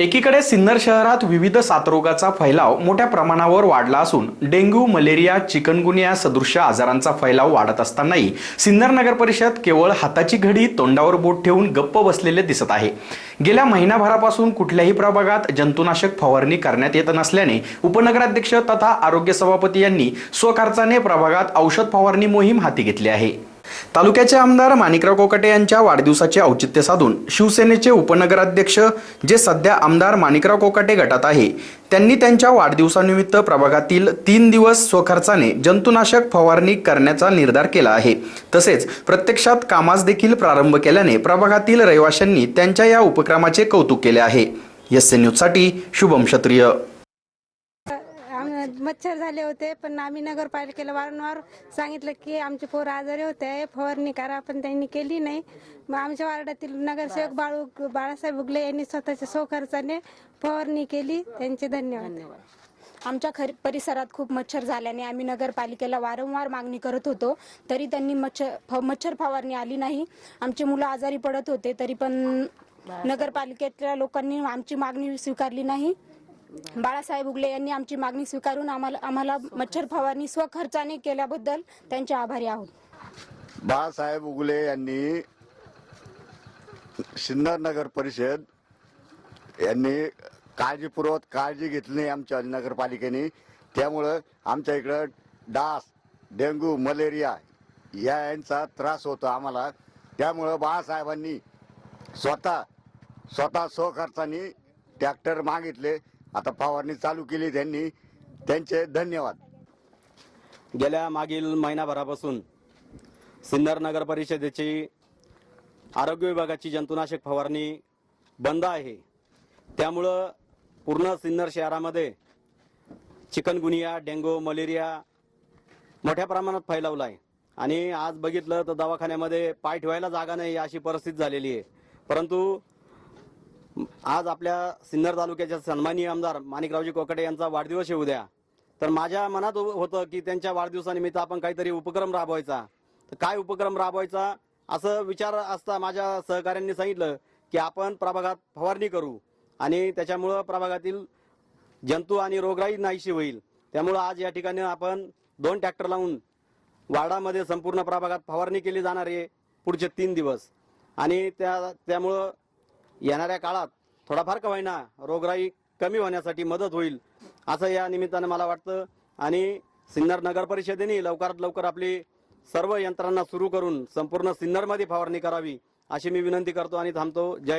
एकीकडे सिन्नर शहरात विविध साथरोगाचा फैलाव मोठ्या प्रमाणावर वाढला असून डेंग्यू मलेरिया चिकनगुनिया सदृश्य आजारांचा फैलाव वाढत असतानाही सिन्नर नगर परिषद केवळ हाताची घडी तोंडावर बोट ठेवून गप्प बसलेले दिसत आहे. गेल्या महिनाभरापासून कुठल्याही प्रभागात जंतुनाशक फवारणी करण्यात येत नसल्याने उपनगराध्यक्ष तथा आरोग्य सभापती यांनी स्वखर्चाने प्रभागात औषध फवारणी मोहीम हाती घेतली आहे. तालुक्याचे आमदार माणिकराव कोकटे यांच्या वाढदिवसाचे औचित्य साधून शिवसेनेचे उपनगराध्यक्ष जे सध्या आमदार माणिकराव कोकाटे गटात आहे त्यांनी त्यांच्या वाढदिवसानिमित्त प्रभागातील तीन दिवस स्वखर्चाने जंतुनाशक फवारणी करण्याचा निर्धार केला आहे. तसेच प्रत्यक्षात कामास देखील प्रारंभ केल्याने प्रभागातील रहिवाशांनी त्यांच्या या उपक्रमाचे कौतुक केले आहे. एस एन न्यूजसाठी शुभम क्षत्रिय. मच्छर झाले होते पण आम्ही नगरपालिकेला वारंवार सांगितलं की आमचे पोर आजारी होते फवारणी करा पण त्यांनी केली नाही. मग आमच्या वार्डातील नगरसेवक बाळू बाळासाहेब उगले यांनी स्वतःच्या स्वखर्चाने फवारणी केली. त्यांचे धन्यवाद. आमच्या खर परिसरात खूप मच्छर झाल्याने आम्ही नगरपालिकेला वारंवार मागणी करत होतो तरी त्यांनी मच्छर फ- मच्छर फवारणी आली नाही. आमची मुलं आजारी पडत होते तरी पण नगरपालिकेतल्या लोकांनी आमची मागणी स्वीकारली नाही. बाळासाहेब उगले यांनी आमची मागणी स्वीकारून आम्हाला आम्हाला मच्छर फवारणी स्वखर्चाने केल्याबद्दल त्यांचे आभारी आहोत. बाळासाहेब उगले यांनी सिन्नर नगर परिषद यांनी काळजीपूर्वक काळजी घेतली आमच्या नगरपालिकेने. त्यामुळं आमच्या इकडं डास डेंग्यू मलेरिया या यांचा त्रास होतो आम्हाला. त्यामुळं बाळासाहेबांनी स्वतः स्वतः स्वखर्चाने ट्रॅक्टर मागितले. आता फवारणी चालू केली त्यांनी. त्यांचे धन्यवाद. गेल्या मागील महिनाभरापासून सिन्नर नगर परिषदेची आरोग्य विभागाची जंतुनाशक फवारणी बंद आहे. त्यामुळं पूर्ण सिन्नर शहरामध्ये चिकनगुनिया डेंगू मलेरिया मोठ्या प्रमाणात फैलावला आहे आणि आज बघितलं तर दवाखान्यामध्ये पाय ठेवायला जागा नाही अशी परिस्थिती झालेली आहे. परंतु आज आपल्या सिन्नर तालुक्याच्या सन्माननीय आमदार माणिकरावजी कोकडे यांचा वाढदिवस आहे उद्या. तर माझ्या मनात हो- होतं की त्यांच्या वाढदिवसानिमित्त आपण काहीतरी उपक्रम राबवायचा. तर काय उपक्रम राबवायचा? असं विचार असता माझ्या सहकाऱ्यांनी सांगितलं की आपण प्रभागात फवारणी करू आणि त्याच्यामुळं प्रभागातील जंतू आणि रोगराई नाहीशी होईल. त्यामुळं आज या ठिकाणी आपण दोन ट्रॅक्टर लावून वार्डामध्ये संपूर्ण प्रभागात फवारणी केली जाणार आहे पुढचे तीन दिवस. आणि त्या त्यामुळं येणाऱ्या काळात थोडाफार का होईना रोगराई कमी होण्यासाठी मदत होईल असं या निमित्तानं मला वाटतं आणि सिन्नर नगर परिषदेने लवकरात लवकर आपली सर्व यंत्रणा सुरू करून संपूर्ण सिन्नरमध्ये फवारणी करावी अशी मी विनंती करतो आणि थांबतो जय हिंद.